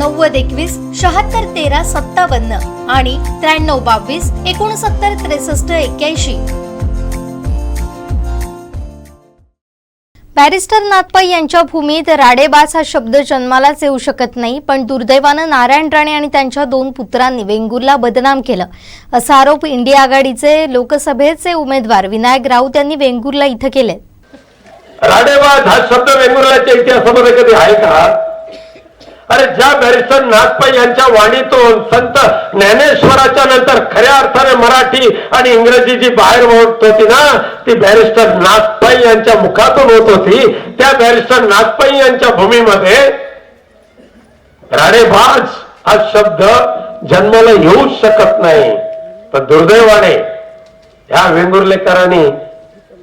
नव्वद एकवीस शहात्तर तेरा सत्तावन्न आणि त्र्याण्णव बावीस एकोणसत्तर त्रेसष्ट एक्क्याऐंशी. बॅरिस्टर नाथपाई यांच्या भूमीत राडेबास हा शब्द जन्मालाच येऊ शकत नाही पण दुर्दैवानं नारायण राणे आणि त्यांच्या दोन पुत्रांनी वेंगुर्ला बदनाम केलं. असा आरोप इंडिया आघाडीचे लोकसभेचे उमेदवार विनायक राऊत यांनी वेंगुर्ला इथं केले राडेबास हा शब्द वेंगुर्ल्याच्या इतिहासामध्ये कधी आहे का? अरे ज्या बॅरिस्टर नागपाई यांच्या वाणीतून संत ज्ञानेश्वराच्या नंतर खऱ्या अर्थाने मराठी आणि इंग्रजी जी बाहेर होत होती ना ती बॅरिस्टर नागपाई यांच्या मुखातून होत होती. त्या बॅरिस्टर नागपाई यांच्या भूमीमध्ये राणेबाज हा शब्द जन्माला येऊच शकत नाही. पण दुर्दैवाने ह्या वेंगुर्लेकरांनी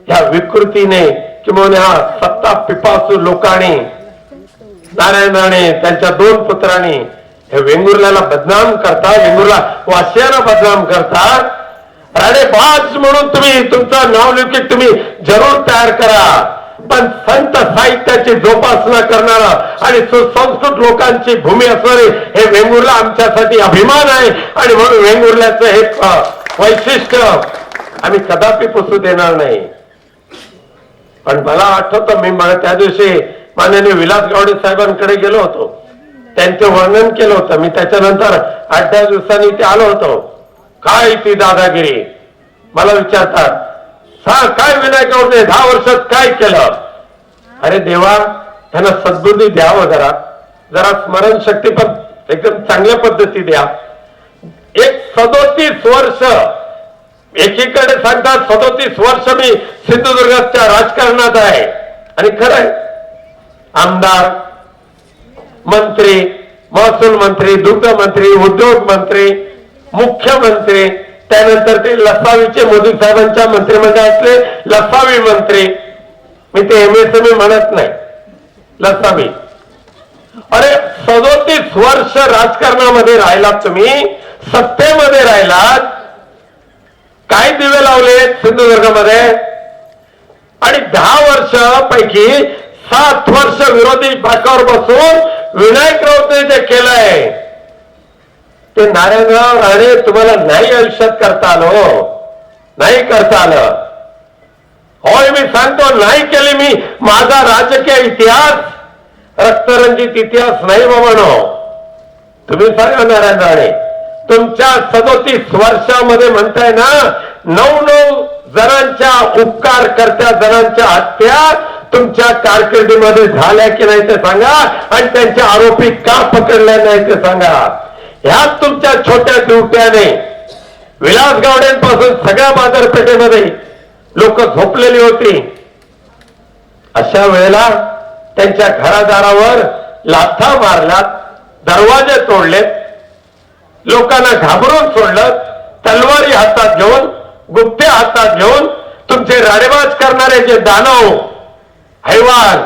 ह्या विकृतीने किंवा ह्या सत्ता पिपासू लोकांनी नारायण राणे त्यांच्या दोन पुत्रांनी हे वेंगुर्ल्याला बदनाम करता वेंगुर्ला वाशियाला बदनाम करता. राणेबाज म्हणून तुम्ही तुमचं नावलौकिक तुम्ही जरूर तयार करा. पण संत साहित्याची जोपासना करणारा आणि सुसंस्कृत लोकांची भूमी असणारे हे वेंगुर्ला आमच्यासाठी अभिमान आहे. आणि म्हणून वेंगुर्ल्याचं हे वैशिष्ट्य आम्ही कदापि पुसू देणार नाही. पण मला आठवतं मी मला त्या दिवशी माननीय विलास गावडे साहेबांकडे गेलो होतो. त्यांचं वर्णन केलं होतं. मी त्याच्यानंतर आठ दहा दिवसांनी इथे आलो होतो. काय ती दादागिरी? मला विचारतात सा काय विनायक गावडे दहा वर्षात काय केलं? अरे देवा त्यांना सद्बुद्धी द्यावं जरा. जरा स्मरणशक्ती पण एकदम चांगल्या पद्धती द्या. एक सदोतीस वर्ष. एकीकडे सांगतात सदोतीस वर्ष मी सिंधुदुर्गाच्या राजकारणात आहे. आणि खरंय आमदार मंत्री महसूल मंत्री दुग्ध मंत्री उद्योग मंत्री मुख्यमंत्री त्यानंतर ते लसावीचे मोदी साहेबांच्या मंत्रिमंडळातले लसावी मंत्री. मी ते एमएसएमई म्हणत नाही. लसावी. अरे सदोतीस वर्ष राजकारणामध्ये राहिलात तुम्ही सत्तेमध्ये राहिलात. काय दिवे लावले सिंधुदुर्गमध्ये? आणि दहा वर्ष पैकी सात वर्ष विरोधी बाकावर बसून विनायक राऊतने जे केलंय ते नारायणराव राणे तुम्हाला नाही आयुष्यात करता आलं हो. नाही करता आलं. होय मी सांगतो नाही केली मी. माझा राजकीय इतिहास रक्तरंजित इतिहास नाही बाबानो तुम्ही सांगा नारायण राणे तुमच्या सदोतीस वर्षामध्ये म्हणताय ना नऊ नऊ जणांच्या उपकार करत्या जणांच्या हत्या तुमच्या कारकिर्दीमध्ये झाल्या की नाही ते सांगा आणि त्यांचे आरोपी का पकडले नाही ते सांगा. ह्याच तुमच्या छोट्या ड्युट्याने विलास गावड्यांपासून सगळ्या बाजारपेठेमध्ये लोक झोपलेली होती. अशा वेळेला त्यांच्या घरादारावर लाथा मारल्यात दरवाजे तोडलेत लोकांना घाबरून सोडलं तलवारी हातात घेऊन गुप्ते हातात घेऊन तुमचे राडेबाज करणारे जे दानव हैवान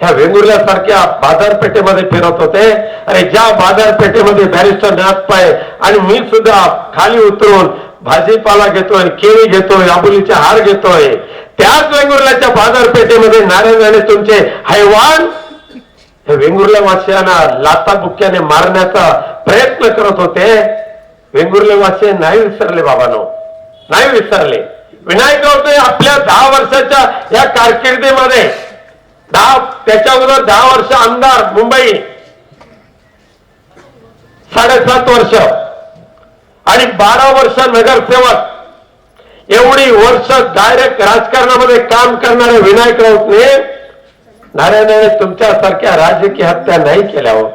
ह्या वेंगुर्ल्यासारख्या बाजारपेठेमध्ये फिरत होते. आणि ज्या बाजारपेठेमध्ये बॅरिस्टर नाथपाय आणि मी सुद्धा खाली उतरून भाजीपाला घेतोय केळी घेतोय आबुलीचे हार घेतोय त्याच वेंगुर्ल्याच्या बाजारपेठेमध्ये नारायण राणे तुमचे हैवान हे वेंगुर्ल्या वासियांना लाता बुक्क्याने मारण्याचा प्रयत्न करत होते. वेंगुर्ले वासी नाही विसरले बाबानो नाही विसरले. विनायक राऊते आपल्या दहा वर्षाच्या या कारकिर्दीमध्ये दहा त्याच्या अगोदर दहा वर्ष आमदार मुंबई. साडेसात वर्ष. आणि बारा वर्ष नगरसेवक. एवढी वर्ष डायरेक्ट राजकारणामध्ये काम करणारे विनायक राऊतने नारायणाने तुमच्यासारख्या राजकीय हत्या नाही केल्या हो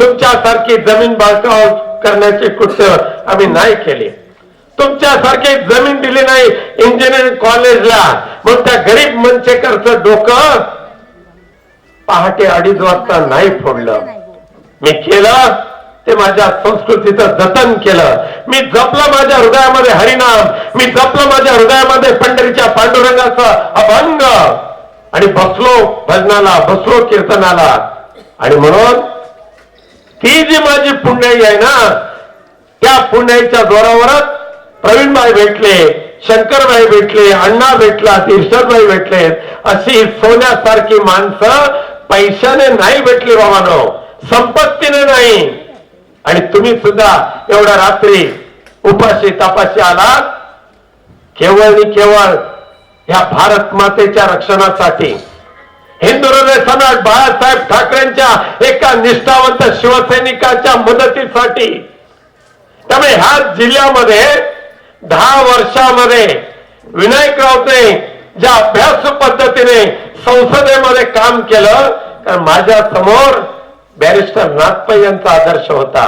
तुमच्यासारखी जमीन बाळकाव करण्याचे कृत्य आम्ही नाही केले. तुमच्यासारखी जमीन दिली नाही इंजिनिअरिंग कॉलेजला मग त्या गरीब मनचेकरचं डोकं पहाटे अडीच वाजता नाही फोडलं. मी केलं ते माझ्या संस्कृतीचं जतन केलं. मी जपलं माझ्या हृदयामध्ये हरिनाम. मी जपलं माझ्या हृदयामध्ये पंढरीच्या पांडुरंगाचं अभंग. आणि बसलो भजनाला बसलो कीर्तनाला. आणि म्हणून ती जी माझी पुण्याई आहे ना त्या पुण्याईच्या जोरावरच प्रवीणभाई भेटले शंकरभाई भेटले अण्णा भेटला तीर्थभाई भेटले अशी सोन्यासारखी माणसं पैशाने नाही भेटली बाबानो. संपत्तीने नाही. आणि तुम्ही सुद्धा एवढ्या रात्री उपाशी तपाशी आलात केवळ आणि केवळ ह्या भारत मातेच्या रक्षणासाठी. हिंदू हृदय सम्राट बाळासाहेब ठाकरेंच्या एका निष्ठावंत शिवसैनिकाच्या मदतीसाठी. त्यामुळे ह्या जिल्ह्यामध्ये दहा वर्षामध्ये विनायक रावते ज्या अभ्यास पद्धतीने संसदेमध्ये काम केलं कारण माझ्यासमोर बॅरिस्टर नाथपै यांचा आदर्श होता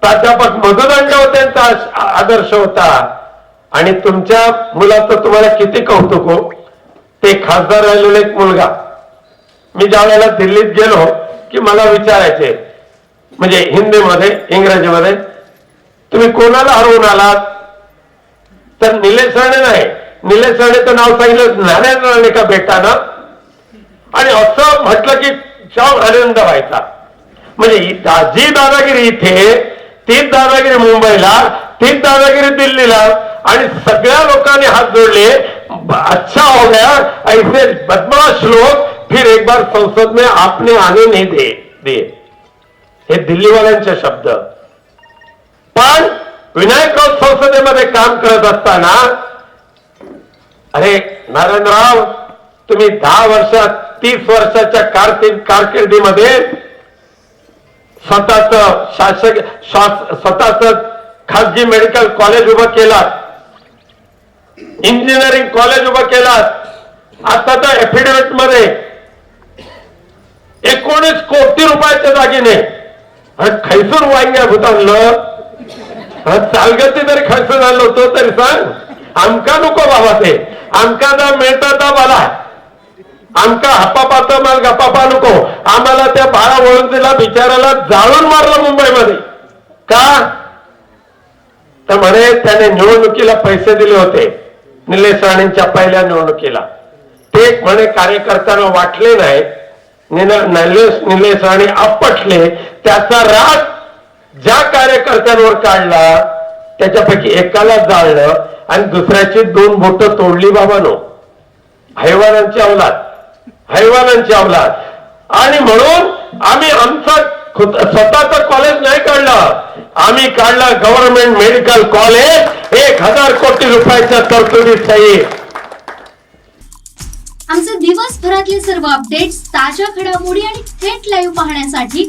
प्राध्यापक मधुदंड यांचा आदर्श होता आणि तुमच्या मुलाचं तुम्हाला किती कौतुक हो? ते खासदार राहिलेले एक मुलगा. मी ज्या वेळेला दिल्लीत गेलो की मला विचारायचे म्हणजे हिंदीमध्ये इंग्रजीमध्ये तुम्ही कोणाला हरवून आलात? तर निलेश राणे नाही. निलेश राणेचं नाव सांगितलं नारायण राणे का बेटानं आणि असं म्हटलं की शाव आनंद व्हायचा. म्हणजे जी दादागिरी इथे तीच दादागिरी मुंबईला तीच दादागिरी दिल्लीला आणि सगळ्या लोकांनी हात जोडले. अच्छा हो गया ऐसे बदमाश लोक फिर एक बार संसद में आपने आने नहीं दे दे। हे दिल्लीवाल्यांचे शब्द. संसदेमध्ये काम करत असताना अरे नारायणराव तुम्ही दहा वर्षात तीस वर्षाच्या कारकीर्द कारकिर्दीमध्ये स्वतःच शासक स्वतःच खासगी मेडिकल कॉलेज उभं केलात. इंजिनिअरिंग कॉलेज उभं केलात. आता तर एफिडेव्हिटमध्ये एकोणीस कोटी रुपयाच्या जागीने अरे खैसूर वांग्या भूतानलं चालगती तरी खर्च झालो होतो तरी सांग. आमका नको बाबा ते. आमका जा मिळता तर मला. आमका हप्पापाचा माल गप्पापा नको. आम्हाला त्या बाळा वळून दिला बिचाराला जाळून मारलं मुंबईमध्ये. का? तर म्हणे त्याने निवडणुकीला पैसे दिले होते. निलेश राणेंच्या पहिल्या निवडणुकीला. ते म्हणे कार्यकर्त्यांना वाटले नाही. निलेश निलेश राणे आपटले. त्याचा राग ज्या कार्यकर्त्यांवर काढला त्याच्यापैकी एकाला जाळलं आणि दुसऱ्याची दोन बोट तोडली बाबानो. हैवानांची अवलाद हैवानांची अवलाद आणि म्हणून आम्ही आमचं स्वतःचं कॉलेज नाही काढलं. आम्ही काढलं गव्हर्नमेंट मेडिकल कॉलेज एक हजार कोटी रुपयाच्या तरतुदीत सहित. आमचे दिवसभरातले सर्व अपडेट्स ताज्या घडामोडी आणि थेट लाईव्ह पाहण्यासाठी